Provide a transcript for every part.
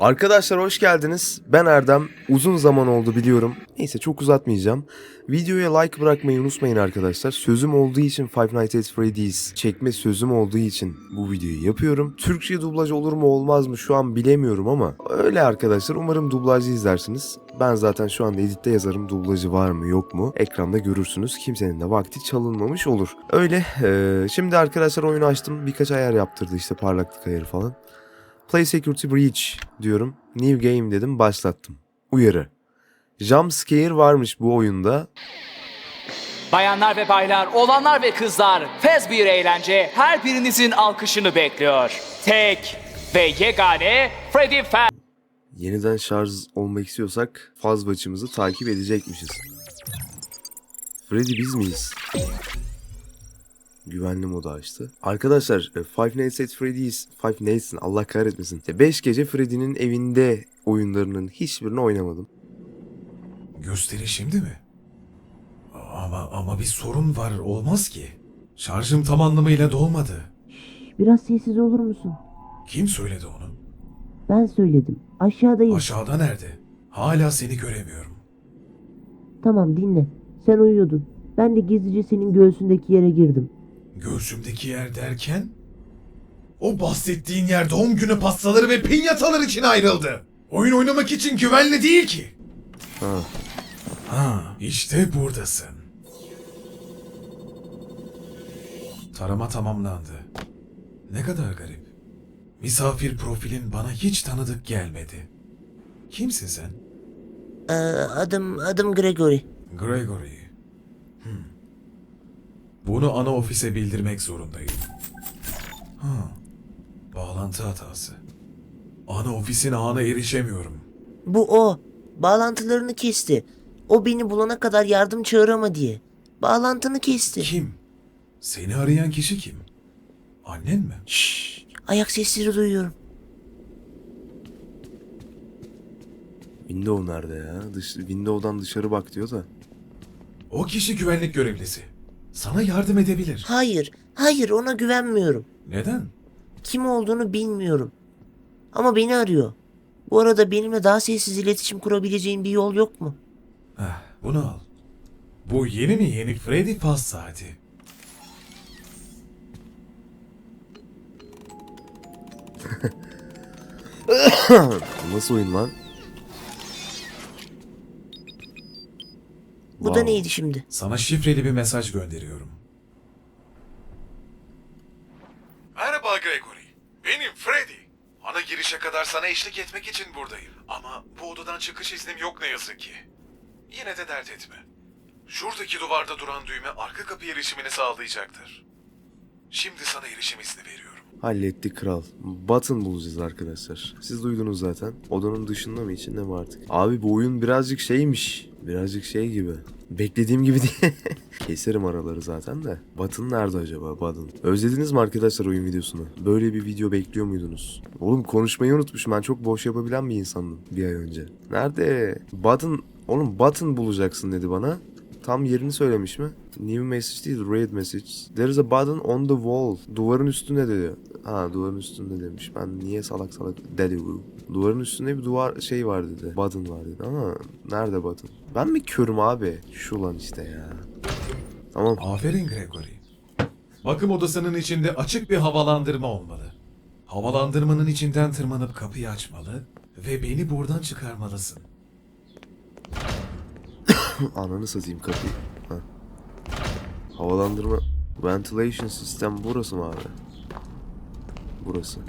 Arkadaşlar hoş geldiniz. Ben Erdem. Uzun zaman oldu biliyorum. Neyse çok uzatmayacağım. Videoya like bırakmayı unutmayın arkadaşlar. Sözüm olduğu için Five Nights at Freddy's çekme sözüm olduğu için bu videoyu yapıyorum. Türkçe dublaj olur mu olmaz mı şu an bilemiyorum ama öyle arkadaşlar. Umarım dublajı izlersiniz. Ben zaten şu anda editte yazarım dublajı var mı yok mu ekranda görürsünüz. Kimsenin de vakti çalınmamış olur. Öyle. eee, şimdi arkadaşlar oyunu açtım. Birkaç ayar yaptırdı işte parlaklık ayarı falan. Play Security Breach diyorum. New Game dedim başlattım. Uyarı. Jump scare varmış bu oyunda. Bayanlar ve baylar, oğlanlar ve kızlar, fez bir eğlence her birinizin alkışını bekliyor. Tek ve yegane Freddy Faz. Yeniden şarj olmak istiyorsak faz takip edecekmişiz. Freddy biz miyiz? Güvenli modu açtı. Arkadaşlar e, Five Nights at Freddy's, Five Nights'ın Allah kahretmesin. 5 gece Freddy'nin evinde oyunlarının hiçbirini oynamadım. Gösteri şimdi mi? Ama ama bir sorun var olmaz ki. Şarjım tam anlamıyla dolmadı. Biraz sessiz olur musun? Kim söyledi onu? Ben söyledim. Aşağıdayım. Aşağıda nerede? Hala seni göremiyorum. tamam dinle. Sen uyuyordun. Ben de gizlice senin göğsündeki yere girdim. Göğsümdeki yer derken? O bahsettiğin yer doğum günü pastaları ve pinyatalar için ayrıldı. Oyun oynamak için güvenli değil ki. Ha. Ha, işte buradasın. Tarama tamamlandı. Ne kadar garip. Misafir profilin bana hiç tanıdık gelmedi. Kimsin sen? Ee, adım adım Gregory. Gregory. Bunu ana ofise bildirmek zorundayım. Ha. Bağlantı hatası. Ana ofisin ağına erişemiyorum. Bu o. Bağlantılarını kesti. O beni bulana kadar yardım çağırama diye. Bağlantını kesti. Kim? Seni arayan kişi kim? Annen mi? Şşş. Ayak sesleri duyuyorum. Window nerede ya? Dış, Window'dan dışarı bak diyor da. O kişi güvenlik görevlisi. Sana yardım edebilir. Hayır. Hayır ona güvenmiyorum. Neden? Kim olduğunu bilmiyorum. Ama beni arıyor. Bu arada benimle daha sessiz iletişim kurabileceğin bir yol yok mu? Heh, bunu al. Bu yeni mi yeni Freddy Faz saati? Nasıl oyun lan? Bu da Wow. neydi şimdi? Sana şifreli bir mesaj gönderiyorum. Merhaba Gregory. Benim Freddy. Ana girişe kadar sana eşlik etmek için buradayım. Ama bu odadan çıkış iznim yok ne yazık ki. Yine de dert etme. Şuradaki duvarda duran düğme arka kapı erişimini sağlayacaktır. Şimdi sana erişim izni veriyorum. Hallettik kral. Button bulacağız arkadaşlar. Siz duydunuz zaten. Odanın dışında mı içinde mi artık? Abi bu oyun birazcık şeymiş. Birazcık şey gibi. Beklediğim gibi değil. Keserim araları zaten de. Button nerede acaba Button? Özlediniz mi arkadaşlar oyun videosunu? Böyle bir video bekliyor muydunuz? Oğlum konuşmayı unutmuşum. Ben çok boş yapabilen bir insandım bir ay önce. Nerede? Button... Oğlum button bulacaksın dedi bana. Tam yerini söylemiş mi? New message değil, red message. There is a button on the wall. Duvarın üstünde dedi. Ha duvarın üstünde demiş. Ben niye salak salak dedi bu. Duvarın üstünde bir duvar şey var dedi. Button var dedi ama nerede button? Ben mi körüm abi? Şu lan işte ya. Tamam. Aferin Gregory. Bakım odasının içinde açık bir havalandırma olmalı. Havalandırmanın içinden tırmanıp kapıyı açmalı ve beni buradan çıkarmalısın. Ananı satayım kapıyı. Ha. Havalandırma ventilation sistem burası mı abi? Burası.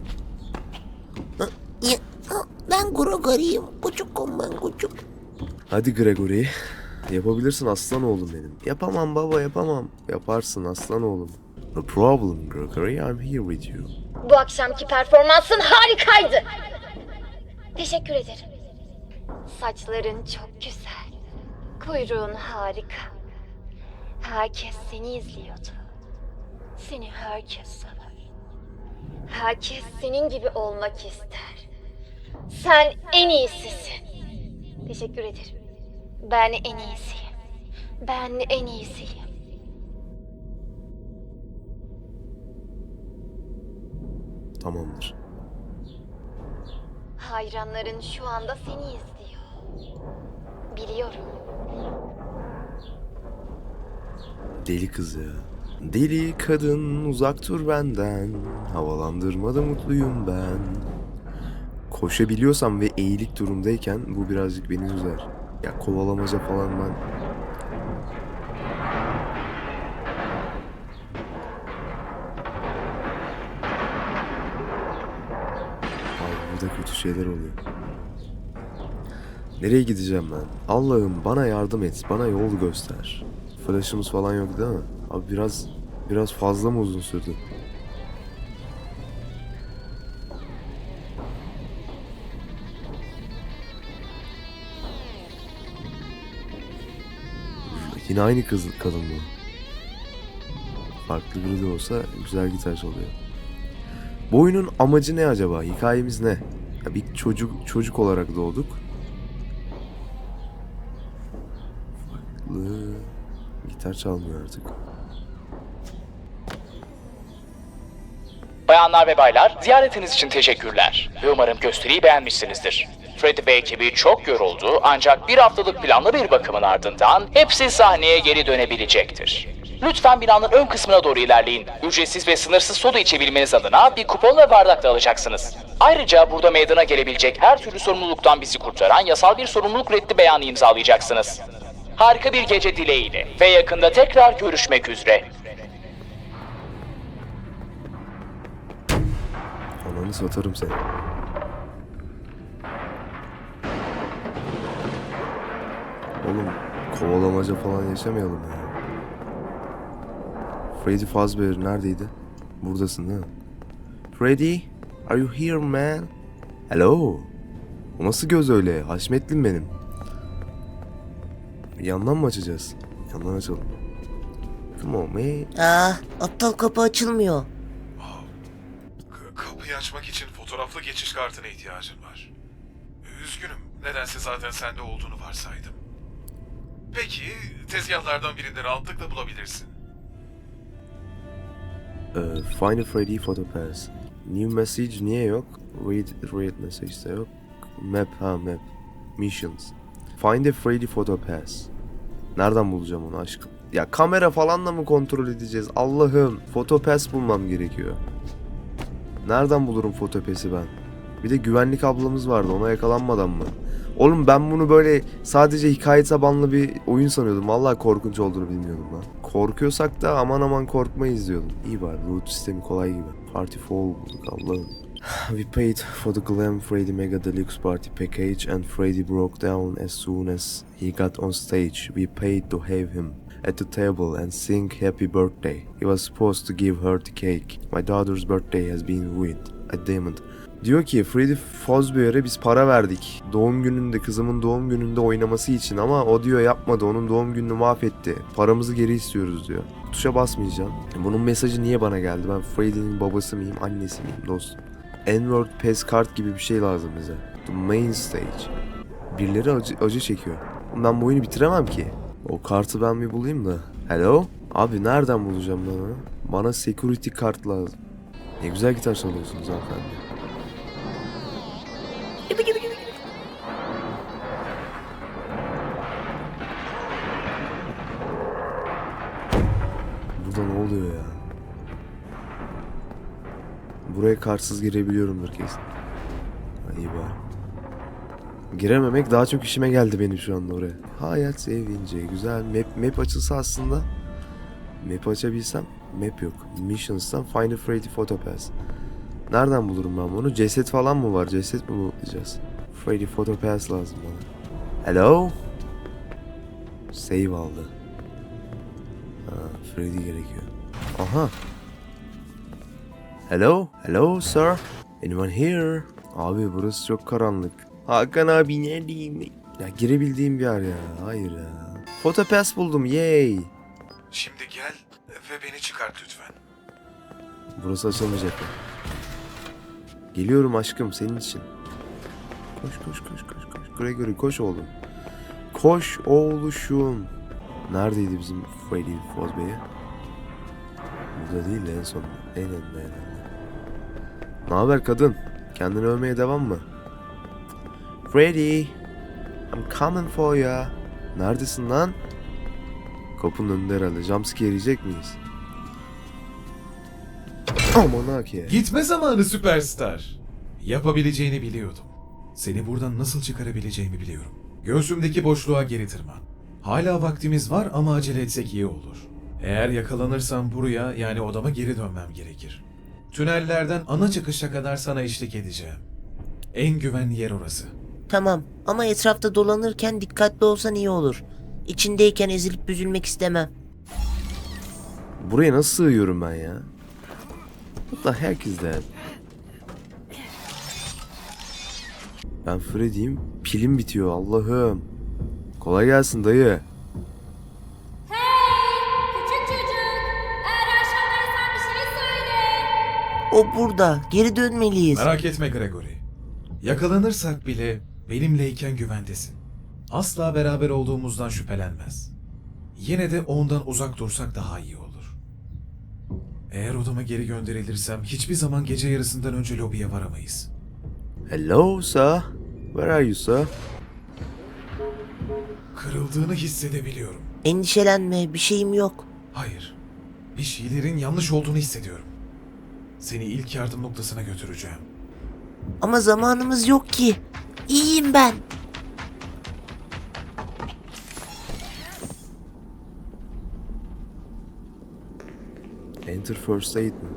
Ben Gregory'yim. Küçükum ben küçük. Hadi Gregory. Yapabilirsin aslan oğlum benim. Yapamam baba yapamam. Yaparsın aslan oğlum. No problem Gregory, I'm here with you. Bu akşamki performansın harikaydı. Teşekkür ederim. Saçların çok güzel. Kuyruğun harika. Herkes seni izliyordu. Seni herkes sever. Herkes senin gibi olmak ister. Sen en iyisisin. Teşekkür ederim. Ben en iyisiyim. Ben en iyisiyim. Tamamdır. Hayranların şu anda seni izliyor. Biliyorum. Deli kız ya. Deli kadın uzak dur benden. Havalandırmada mutluyum ben. Koşabiliyorsam ve eğilik durumdayken bu birazcık beni üzer. Ya kovalamaca falan ben Abi burada kötü şeyler oluyor. Nereye gideceğim ben? Allah'ım bana yardım et. Bana yol göster. Flash'ımız falan yok değil mi? Abi biraz biraz fazla mı uzun sürdü? Yine aynı kız kadın mı? Farklı biri de olsa güzel gitar çalıyor. Bu oyunun amacı ne acaba? Hikayemiz ne? Ya bir çocuk çocuk olarak doğduk. Gitar çalmıyor artık. Bayanlar ve baylar, ziyaretiniz için teşekkürler. Ve umarım gösteriyi beğenmişsinizdir. Freddy ve ekibi çok yoruldu ancak bir haftalık planlı bir bakımın ardından hepsi sahneye geri dönebilecektir. Lütfen binanın ön kısmına doğru ilerleyin. Ücretsiz ve sınırsız soda içebilmeniz adına bir kupon ve bardak da alacaksınız. Ayrıca burada meydana gelebilecek her türlü sorumluluktan bizi kurtaran yasal bir sorumluluk reddi beyanı imzalayacaksınız. Harika bir gece dileğiyle ve yakında tekrar görüşmek üzere. Ananı satarım seni. Oğlum kovalamaca falan yaşamayalım ya. Freddy Fazbear neredeydi? Buradasın değil mi? Freddy, are you here man? Hello. O nasıl göz öyle? Haşmetlim benim. Yandan mı açacağız? Yandan açalım. Come on man. Ah aptal kapı açılmıyor. K- kapıyı açmak için fotoğraflı geçiş kartına ihtiyacın var. Üzgünüm. Nedense zaten sende olduğunu varsaydım. Peki, tezgahlardan birinde rahatlıkla bulabilirsin. Ee, Find a Freddy Photo Pass. New message niye yok? Read, read message de yok. Map ha map. Missions. Find a Freddy Photo Pass. Nereden bulacağım onu aşkım? Ya kamera falan da mı kontrol edeceğiz? Allah'ım. Photo Pass bulmam gerekiyor. Nereden bulurum Photo Pass'i ben? Bir de güvenlik ablamız vardı ona yakalanmadan mı? Oğlum ben bunu böyle sadece hikaye tabanlı bir oyun sanıyordum. Vallahi korkunç olduğunu bilmiyordum lan. Korkuyorsak da aman aman korkmayız diyordum. İyi var root sistemi kolay gibi. Party Fall bulduk Allah'ım. We paid for the Glam Freddy Mega Deluxe Party package and Freddy broke down as soon as he got on stage. We paid to have him at the table and sing happy birthday. He was supposed to give her the cake. My daughter's birthday has been ruined. I damned. Diyor ki Freddy Fazbear'e biz para verdik. Doğum gününde kızımın doğum gününde oynaması için ama o diyor yapmadı. Onun doğum gününü mahvetti. Paramızı geri istiyoruz diyor. Tuşa basmayacağım. Bunun mesajı niye bana geldi? Ben Freddy'nin babası mıyım, annesi miyim dostum? N-word pass kart gibi bir şey lazım bize. The main stage. Birileri acı, acı çekiyor. Ben bu oyunu bitiremem ki. O kartı ben bir bulayım da. Hello? Abi nereden bulacağım ben onu? Bana security kart lazım. Ne güzel gitar çalıyorsunuz hanımefendi. Burada ne oluyor ya? Buraya kartsız girebiliyorumdur kesin. İyi bari. Girememek daha çok işime geldi benim şu anda oraya. Hayat sevince güzel. Map, map açılsa aslında. Map açabilsem. Map yok. Missions'tan Find a Freddy Photo. Nereden bulurum ben bunu? Ceset falan mı var? Ceset mi bulacağız? Freddy Photo lazım bana. Hello? Save aldı. Ha, Freddy gerekiyor. Aha. Hello? Hello sir? Anyone here? Abi burası çok karanlık. Hakan abi ne diyeyim? Ya girebildiğim bir yer ya. Hayır ya. Fotopass buldum. Yay. Şimdi gel ve beni çıkart lütfen. Burası açılmayacak mı? Geliyorum aşkım senin için. Koş koş koş koş koş. Gregory koş oğlum. Koş oğluşum. Neredeydi bizim Freddy Fazbear? Burada değil de en son. En önde en önde. Ne haber kadın? Kendini övmeye devam mı? Freddy. I'm coming for ya. Neredesin lan? Kapının önünde herhalde. Jumpscare yiyecek miyiz? Aman ha ki. Gitme zamanı süperstar. Yapabileceğini biliyordum. Seni buradan nasıl çıkarabileceğimi biliyorum. Göğsümdeki boşluğa geri tırman. Hala vaktimiz var ama acele etsek iyi olur. Eğer yakalanırsam buraya yani odama geri dönmem gerekir. Tünellerden ana çıkışa kadar sana eşlik edeceğim. En güvenli yer orası. Tamam ama etrafta dolanırken dikkatli olsan iyi olur. İçindeyken ezilip büzülmek istemem. Buraya nasıl sığıyorum ben ya? İs that? Ben Freddy'yim. Pilim bitiyor Allah'ım. Kolay gelsin dayı. O burada. Geri dönmeliyiz. Merak etme Gregory. Yakalanırsak bile benimleyken güvendesin. Asla beraber olduğumuzdan şüphelenmez. Yine de ondan uzak dursak daha iyi olur. Eğer odama geri gönderilirsem hiçbir zaman gece yarısından önce lobiye varamayız. Hello sir. Where are you sir? Kırıldığını hissedebiliyorum. Endişelenme bir şeyim yok. Hayır. Bir şeylerin yanlış olduğunu hissediyorum. Seni ilk yardım noktasına götüreceğim. Ama zamanımız yok ki. İyiyim ben. Enter first aid mi?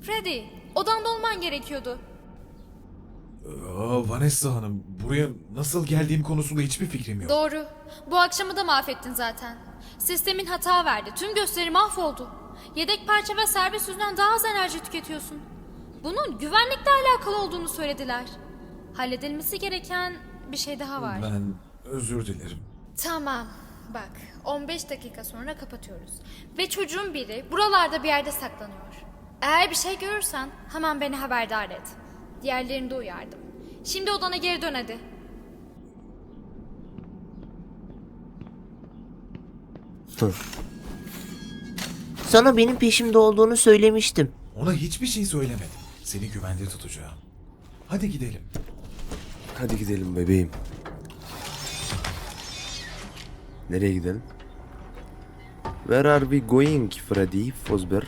Freddy, odanda olman gerekiyordu. Aa, Vanessa Hanım, buraya nasıl geldiğim konusunda hiçbir fikrim yok. Doğru. Bu akşamı da mahvettin zaten. Sistemin hata verdi. Tüm gösteri mahvoldu. Yedek parça ve servis yüzünden daha az enerji tüketiyorsun. Bunun güvenlikle alakalı olduğunu söylediler. Halledilmesi gereken bir şey daha var. Ben özür dilerim. Tamam. Bak, 15 dakika sonra kapatıyoruz. Ve çocuğun biri buralarda bir yerde saklanıyor. Eğer bir şey görürsen hemen beni haberdar et. Diğerlerini de uyardım. Şimdi odana geri dön hadi. Sana benim peşimde olduğunu söylemiştim. Ona hiçbir şey söylemedim. Seni güvende tutacağım. Hadi gidelim. Hadi gidelim bebeğim. Nereye gidelim? Where are we going Freddy Fazbear?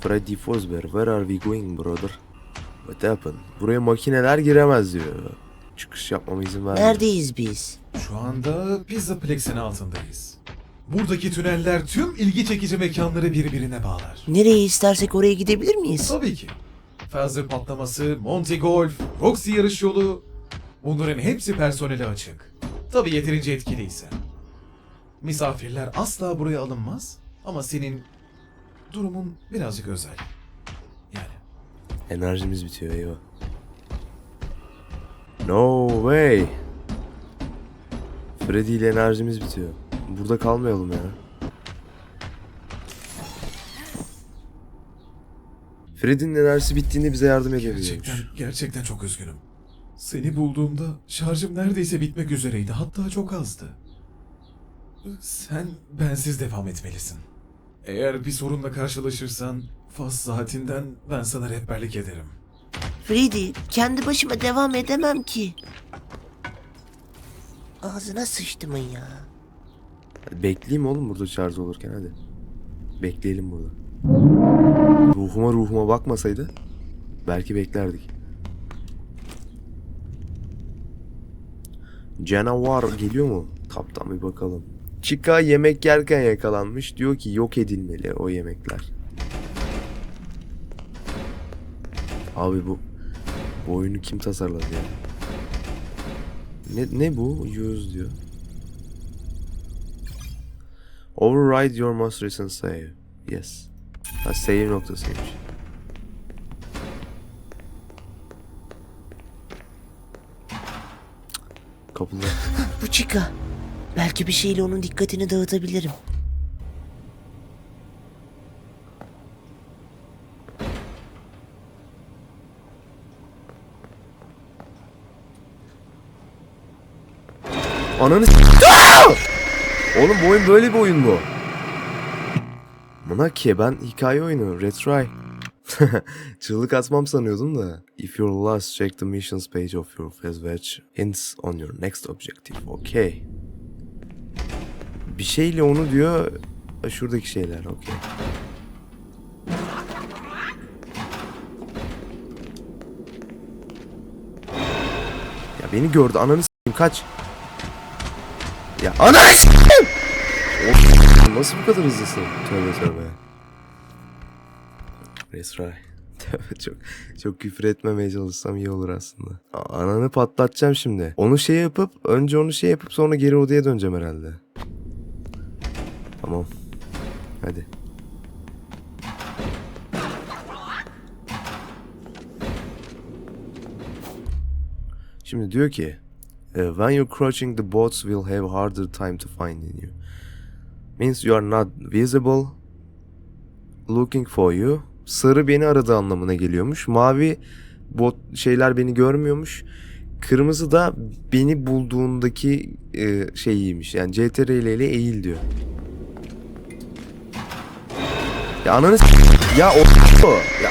Freddy Fazbear, where are we going brother? What happened? Buraya makineler giremez diyor. Çıkış yapmama izin vermiyor. Neredeyiz biz? Şu anda Pizza Plex'in altındayız. Buradaki tüneller tüm ilgi çekici mekanları birbirine bağlar. Nereye istersek oraya gidebilir miyiz? Tabii ki. Fazla patlaması, Monte Golf, Roxy yarış yolu. Bunların hepsi personele açık. Tabii yeterince etkiliyse. Misafirler asla buraya alınmaz ama senin durumun birazcık özel. Enerjimiz bitiyor eyvah. No way. Freddy ile enerjimiz bitiyor. Burada kalmayalım ya. Freddy'nin enerjisi bittiğinde bize yardım edebiliyormuş. gerçekten gerçekten çok üzgünüm. Seni bulduğumda şarjım neredeyse bitmek üzereydi. Hatta çok azdı. Sen bensiz devam etmelisin. Eğer bir sorunla karşılaşırsan faz saatinden ben sana rehberlik ederim. Freddy, kendi başıma devam edemem ki. Ağzına sıçtımın ya. Bekleyeyim oğlum burada şarj olurken hadi. Bekleyelim burada. Ruhuma ruhuma bakmasaydı belki beklerdik. Canavar geliyor mu? Kaptan bir bakalım. Chica yemek yerken yakalanmış. Diyor ki yok edilmeli o yemekler. Abi bu bu oyunu kim tasarladı ya? Ne, ne bu? Use diyor. Override your most recent save. Yes. Ha save noktasıymış. Kapıda. Bu çıka. Belki bir şeyle onun dikkatini dağıtabilirim. Ananı! Oğlum bu oyun böyle bir oyun bu. Amına ki ben hikaye oyunu retry. Çığlık atmam sanıyordum da. If you're lost, check the missions page of your Fezvech. Hints on your next objective. Okay. Bir şeyle onu diyor. Şuradaki şeyler. Okay. Ya beni gördü. Ananı s**eyim kaç. Ya ananı s**eyim! Nasıl bu kadar hızlısın? Tövbe tövbe. Resray. Çok çok küfür etmemeye çalışsam iyi olur aslında. Ananı patlatacağım şimdi. Onu şey yapıp önce onu şey yapıp sonra geri odaya döneceğim herhalde. Tamam. Hadi. Şimdi diyor ki "Uh, When you're crouching the boats will have harder time to find you. Means you are not visible. Looking for you. Sarı beni aradı anlamına geliyormuş. Mavi bot şeyler beni görmüyormuş. Kırmızı da beni bulduğundaki e, şeyiymiş. Yani CTRL ile eğil diyor. Ya ananı s- ya o ya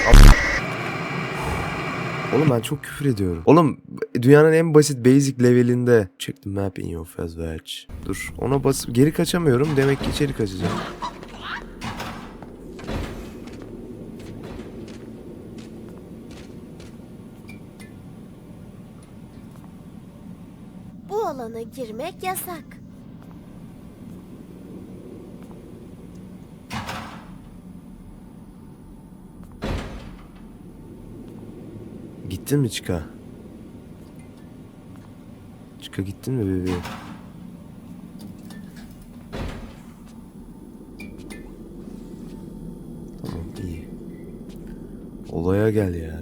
Oğlum ben çok küfür ediyorum. Oğlum dünyanın en basit basic levelinde check the map in your Fezvech. Dur ona basıp geri kaçamıyorum. Demek ki içeri kaçacağım. Bu alana girmek yasak. Gittin mi Çıka? Çıka gittin mi bebeğim? Tamam iyi. Olaya gel ya.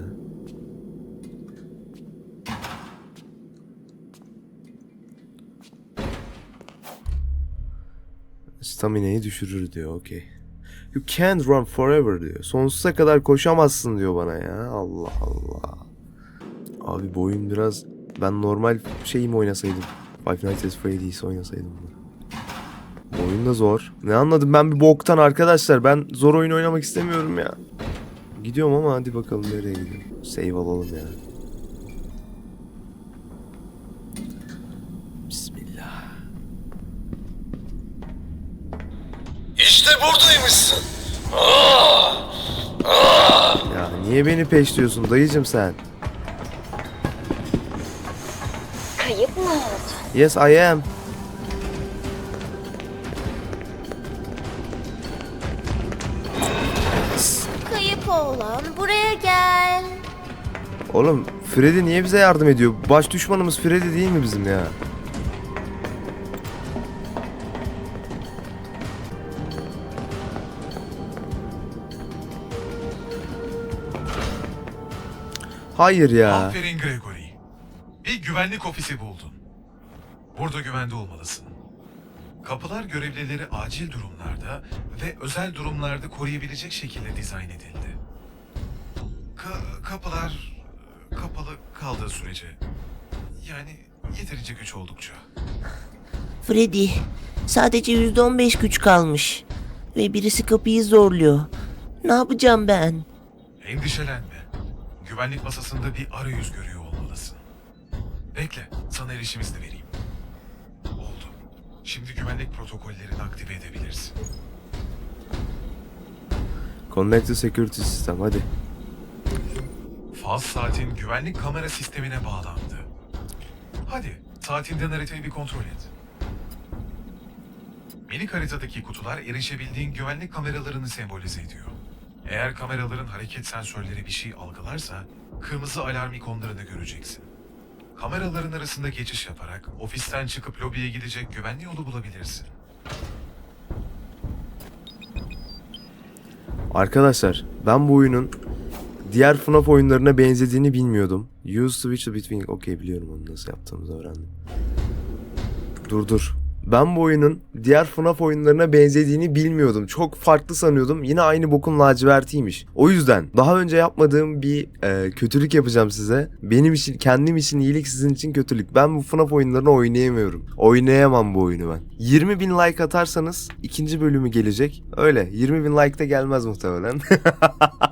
Stamina'yı düşürür diyor okey. You can't run forever diyor. Sonsuza kadar koşamazsın diyor bana ya. Allah Allah. Abi bu oyun biraz... Ben normal şey mi oynasaydım? Five Nights at Freddy's oynasaydım mı? Bu oyun da zor. Ne anladım ben bir boktan arkadaşlar. Ben zor oyun oynamak istemiyorum ya. Gidiyorum ama hadi bakalım nereye gidiyorum. Save alalım ya. Bismillah. İşte buradaymışsın. Ya niye beni peşliyorsun dayıcım sen? Yes I am. Kayıp oğlan buraya gel. Oğlum Freddy niye bize yardım ediyor? Baş düşmanımız Freddy değil mi bizim ya? Hayır ya. Aferin Gregory. Bir güvenlik ofisi buldun. Burada güvende olmalısın. Kapılar görevlileri acil durumlarda ve özel durumlarda koruyabilecek şekilde dizayn edildi. Ka- kapılar kapalı kaldığı sürece yani yeterince güç oldukça. Freddy, sadece %15 güç kalmış. Ve birisi kapıyı zorluyor. Ne yapacağım ben? Endişelenme. Güvenlik masasında bir arayüz görüyor olmalısın. Bekle, sana erişimizini vereyim. Şimdi güvenlik protokollerini aktive edebilirsin. Connect to security system hadi. Faz saatin güvenlik kamera sistemine bağlandı. Hadi, saatinden haritayı bir kontrol et. Minik haritadaki kutular erişebildiğin güvenlik kameralarını sembolize ediyor. Eğer kameraların hareket sensörleri bir şey algılarsa, kırmızı alarm ikonlarını göreceksin. Kameraların arasında geçiş yaparak ofisten çıkıp lobiye gidecek güvenli yolu bulabilirsin. Arkadaşlar ben bu oyunun diğer FNAF oyunlarına benzediğini bilmiyordum. Use switch between... Okey biliyorum onu nasıl yaptığımızı öğrendim. Dur dur. Ben bu oyunun diğer FNAF oyunlarına benzediğini bilmiyordum. Çok farklı sanıyordum. Yine aynı bokun lacivertiymiş. O yüzden daha önce yapmadığım bir e, kötülük yapacağım size. Benim için, kendim için iyilik, sizin için kötülük. Ben bu FNAF oyunlarını oynayamıyorum. Oynayamam bu oyunu ben. 20 bin like atarsanız ikinci bölümü gelecek. Öyle. 20 bin like de gelmez muhtemelen.